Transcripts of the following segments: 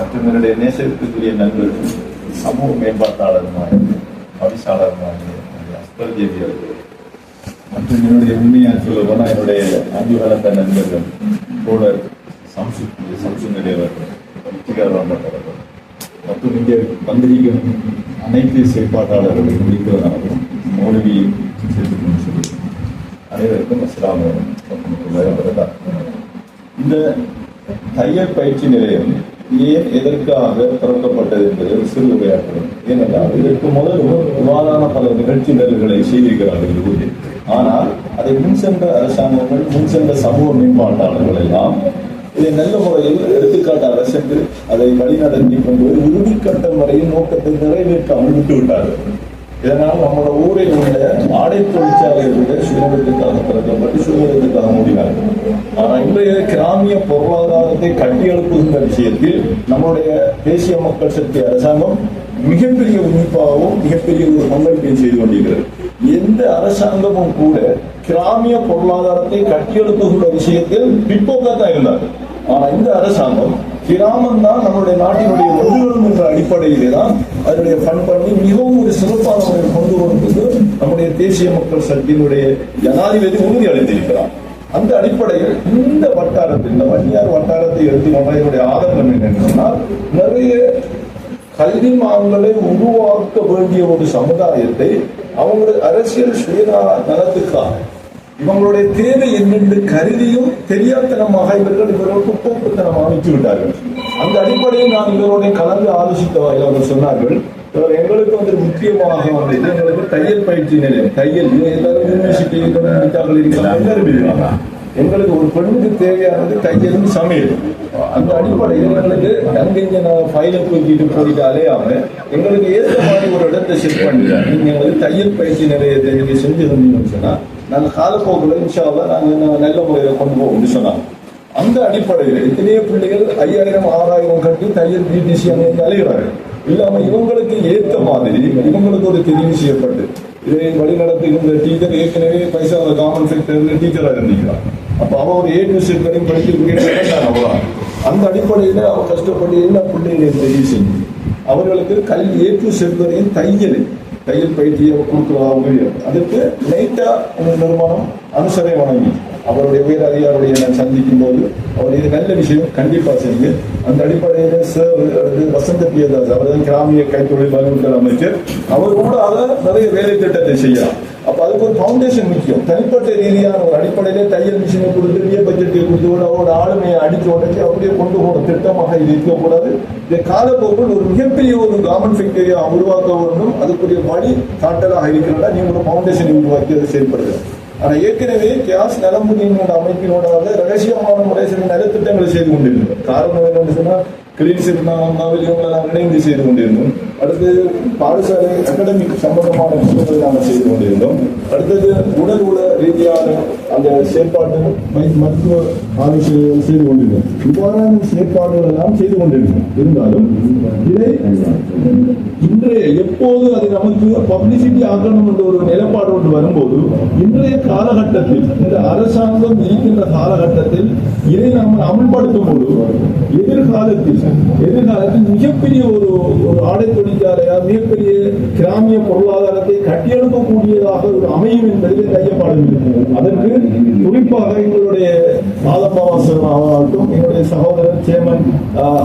மற்றும் என்னுடைய நேசத்துக்குரிய நண்பர்கள் சமூக மேம்பாட்டாளருமாய் பவிசாளருமாய் அஸ்பர் தேவி அவர்கள் மற்றும் என்னுடைய உண்மையாக சொல்ல போனால் என்னுடைய அன்பு வளர்ந்த நண்பர்கள் தோழர் சம்சு சம்சுனுடைய அவர்கள் வெற்றிகரமாக அவர்கள் மற்றும் இங்கே வந்திருக்கும் அனைத்து செயற்பாட்டாளர்கள் முடிக்கிறதாகவும் மௌலவி சேர்த்துக்கணும்னு சொல்லி அனைவருக்கும் அஸ்லாம் இந்த தையல் பயிற்சி நிலையம் ஏன் எதற்காக திறக்கப்பட்டது என்பது ஒரு சிறு உரையாற்றணும் ஏனென்றால் இதற்கு முதலும் இவ்வாறான பல நிகழ்ச்சி நிரல்களை செய்திருக்கிறார்கள் இது ஆனால் அதை முன் சென்ற அரசாங்கங்கள் முன் சென்ற சமூக மேம்பாட்டாளர்கள் எல்லாம் இதை நல்ல முறையில் எடுத்துக்காட்டாக சென்று அதை வழிநடத்தி கொண்டு இறுதிக்கட்டம் வரையில் நோக்கத்தை நிறைவேற்றாமல் விட்டுவிட்டார்கள். இதனால் நம்மளோட ஊரில் உள்ள ஆடை தொழிற்சாலைகளுடைய சுதந்திரத்துக்காக திறக்கப்பட்டு சுதந்திரத்துக்காக மூடினார்கள். ஆனால் இன்றைய கிராமிய பொருளாதாரத்தை கட்டியெழுப்புகின்ற விஷயத்தில் நம்முடைய தேசிய மக்கள் சக்தி அரசாங்கம் மிகப்பெரிய உன்னிப்பாகவும் மிகப்பெரிய ஒரு பங்களிப்பையும் செய்து கொண்டிருக்கிறது. எந்த அரசாங்கமும் கூட கிராமிய பொருளாதாரத்தை கட்டியெழுப்புகின்ற விஷயத்தில் பிற்போக்காக தான் இருந்தார் ஆனா இந்த அரசாங்கம் கிராமம் தான் நம்மளுடைய நாட்டினுடைய முதுகெலும் என்ற அடிப்படையிலே தான் அதனுடைய ஃபண்ட் பண்ணி மிகவும் ஒரு சிறப்பான முறையில் நம்முடைய தேசிய மக்கள் சக்தியினுடைய ஜனாதிபதி உறுதி அளித்திருக்கிறார். அந்த அடிப்படையில் இந்த வட்டாரத்தில் இந்த வன்னியார் வட்டாரத்தை எடுத்து என்னுடைய ஆதங்கம் என்னன்னா சொன்னால் நிறைய கல்வி மான்களை உருவாக்க வேண்டிய ஒரு சமுதாயத்தை அவங்களுடைய அரசியல் சுயநல நலத்துக்காக இவங்களுடைய தேவை என்னென்று கருதியும் தெரியாத்தனமாக இவர்கள் இவர்களுக்கு போக்குத்தனம் அமைத்து விட்டார்கள். அந்த அடிப்படையில் நான் இவருடைய கலந்து ஆலோசித்த வகையில் அவர் சொன்னார்கள் இவர் எங்களுக்கு வந்து முக்கியமாக வந்து இது எங்களுக்கு தையல் பயிற்சி நிலையம். தையல் எல்லாரும் யூனிவர்சிட்டி இருக்கிறாங்க எங்களுக்கு ஒரு பெண்ணுக்கு தேவையானது தையலும் சமையல் அந்த அடிப்படையில் எங்களுக்கு இங்கே நான் ஃபைலை தூக்கிட்டு போயிட்டு அலையாம எங்களுக்கு ஏற்ற மாதிரி ஒரு இடத்தை செட் பண்ணிடுறேன் நீங்க எங்களுக்கு தையல் பயிற்சி நிலையத்தை நீங்க செஞ்சிருந்தீங்கன்னு சொன்னா நாங்கள் காலப்போக்கில் இன்ஷாவில் நாங்கள் நல்ல முறையில் கொண்டு போவோம்னு சொன்னாங்க. அந்த அடிப்படையில் எத்தனையோ பிள்ளைகள் ஐயாயிரம் ஆறாயிரம் கட்டி தையல் பிடிசி அங்கே அலைகிறார்கள் இல்லாம இவங்களுக்கு ஏத்த மாதிரி இவங்களுக்கு ஒரு தெரிவு செய்யப்பட்டு இதை வழி நடத்துகின்ற டீச்சர் ஏற்கனவே பைசா காமன் செக்டர்ல டீச்சராக இருந்தீங்களா? அப்ப அவன் ஒரு ஏ டு செட் வரையும் படிச்சு அவ்வளோ அந்த அடிப்படையில் அவன் கஷ்டப்பட்டு எல்லா பிள்ளைங்களையும் தெரிவு செஞ்சு அவர்களுக்கு கல்வி ஏ டு செட் வரையும் தையல் தையல் பயிற்சியை கொடுக்குறாங்க அதுக்கு லைட்டா நிர்மாணம் நிறுவனம் அனுசரை வணங்கி அவருடைய உயர் அதிகாரியை நான் சந்திக்கும் போது அவர் இது நல்ல விஷயம் கண்டிப்பா செய்யுங்க. அந்த அடிப்படையில் சார் அல்லது வசந்த பிரியதாஸ் அவர் தான் கிராமிய கைத்தொழில் வல்லுநர் அமைச்சர். அவர் கூட அதை நிறைய வேலை திட்டத்தை செய்யலாம் அப்ப அதுக்கு ஒரு ஃபவுண்டேஷன் முக்கியம். தனிப்பட்ட ரீதியான ஒரு அடிப்படையிலே தையல் மிஷினை கொடுத்து நிய பட்ஜெட்டை கொடுத்து கூட அவரோட ஆளுமையை அடிச்சு உடச்சி அப்படியே கொண்டு போன திட்டமாக இது இருக்கக்கூடாது. இந்த காலப்போக்கில் ஒரு மிகப்பெரிய ஒரு கார்மெண்ட் ஃபேக்டரியா உருவாக்க வேண்டும். அதுக்குரிய வழி காட்டலாக இருக்கிறதா நீங்க ஒரு ஃபவுண்டேஷனை உருவாக்கி அதை செயல்படுகிறது ஆனால் ஏற்கனவே கேஸ் கியாஸ் என்ற அமைப்பினோட ரகசியமான முறை சில நலத்திட்டங்களை செய்து கொண்டிருந்தோம் காரணம் என்னன்னு சொன்னால் கிளீன் சிறுநாவில் இவங்களை நாங்கள் இணைந்து செய்து கொண்டிருந்தோம். அடுத்தது பாடசாலை அகாடமிக் சம்பந்தமான விஷயங்களை நாங்கள் செய்து கொண்டிருந்தோம். அடுத்தது உடல் உல ரீதியான அந்த செயற்பாட்டு மை- மருத்துவ ஆலோசனைகள் செய்து கொண்டிருந்தோம். இவ்வாறான செயற்பாடுகள் எல்லாம் செய்து கொண்டிருந்தோம். இருந்தாலும் இதை இன்றைய எப்போது அது நமக்கு பப்ளிசிட்டி ஆக்கணும் என்ற ஒரு நிலைப்பாடு ஒன்று வரும்போது இன்றைய காலகட்டத்தில் இந்த அரசாங்கம் இருக்கின்ற காலகட்டத்தில் இதை நாம் அமல்படுத்தும் போது எதிர்காலத்தில் எதிர்காலத்தில் மிகப்பெரிய ஒரு ஒரு ஆடை தொழிற்சாலையா மிகப்பெரிய கிராமிய பொருளாதாரத்தை கட்டியெழுப்பக்கூடியதாக ஒரு அமையும் என்பதில் கையப்பாடவில்லை அதற்கு குறிப்பாக எங்களுடைய மாதப்பாவாசன் ஆகட்டும் எங்களுடைய சகோதரர் சேமன்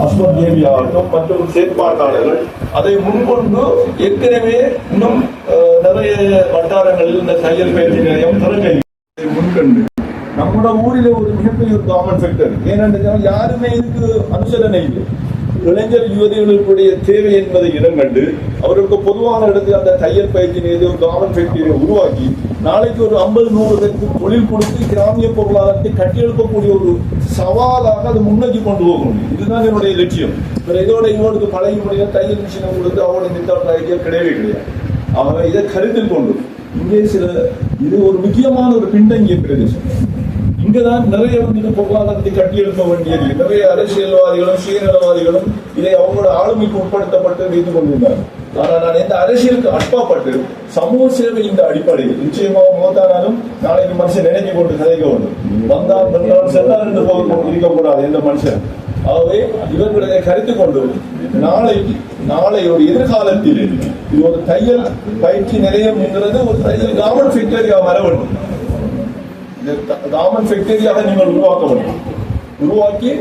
அஸ்மத் தேவி ஆகட்டும் மற்றும் செயற்பாட்டாளர்கள் அதை முன்கொண்டு ஏற்கனவே இன்னும் நிறைய வட்டாரங்களில் இந்த தையல் பயிற்சி நிலையம் திறக்க முன்கண்டு நம்ம ஊரில் ஒரு மிகப்பெரிய ஒரு காமன் ஃபேக்டர் ஏனென்றால் யாருமே இதுக்கு அனுசரணை இல்லை. இளைஞர் யுவதிகளுடைய தேவை என்பதை இடம் கண்டு அவர்களுக்கு பொதுவான இடத்தில் அந்த தையல் பயிற்சி நிலையத்தை ஒரு கார்மெண்ட் ஃபேக்டரியை உருவாக்கி நாளைக்கு ஒரு ஐம்பது நூறு பேருக்கு தொழில் கொடுத்து கிராமிய பொருளாதாரத்தை கட்டியெழுப்பக்கூடிய ஒரு சவாலாக அதை முன்னோக்கி கொண்டு போக முடியும் இதுதான் என்னுடைய லட்சியம். வேற இதோட இவனுக்கு பழகி முடியும் தையல் மிஷினை கொடுத்து அவனோட நித்தம் ஐக்கியம் கிடையவே கிடையாது. அவன் இதை கருத்தில் கொண்டு இங்கே சில இது ஒரு முக்கியமான ஒரு பின்தங்கிய பிரதேசம். இங்குதான் நிறைய வந்து பொருளாதாரத்தை கட்டியெழுப்ப வேண்டியது. நிறைய அரசியல்வாதிகளும் சுயநலவாதிகளும் இதை அவங்களோட ஆளுமைக்கு உட்படுத்தப்பட்டு வைத்து கொண்டிருந்தார் ஆனால் நான் இந்த அரசியலுக்கு அட்பாப்பட்டு சமூக சேவை இந்த அடிப்படையில் நிச்சயமாக மோதானாலும் நாளைக்கு மனுஷன் நினைக்க கொண்டு கதைக்க வேண்டும். வந்தால் வந்தால் செல்லார் என்று போக இருக்கக்கூடாது எந்த மனுஷன். ஆகவே இவர்களை கருத்து கொண்டு நாளை நாளை ஒரு எதிர்காலத்தில் இது ஒரு தையல் பயிற்சி நிலையம் என்கிறது. ஒரு தையல் கவர்மெண்ட் ஃபேக்டரியா வர வேண்டும். கவர்மெண்ட் ஃபேக்டரியாக நீங்கள் உருவாக்க வேண்டும் உருவாக்கி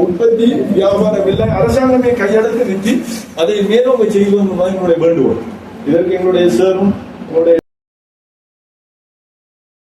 உற்பத்தி வியாபாரம் இல்லை அரசாங்கமே கையெழுத்து நிறுத்தி அதை மேலும் செய்வது என்பது எங்களுடைய வேண்டுகோள் இதற்கு எங்களுடைய சேரும் எங்களுடைய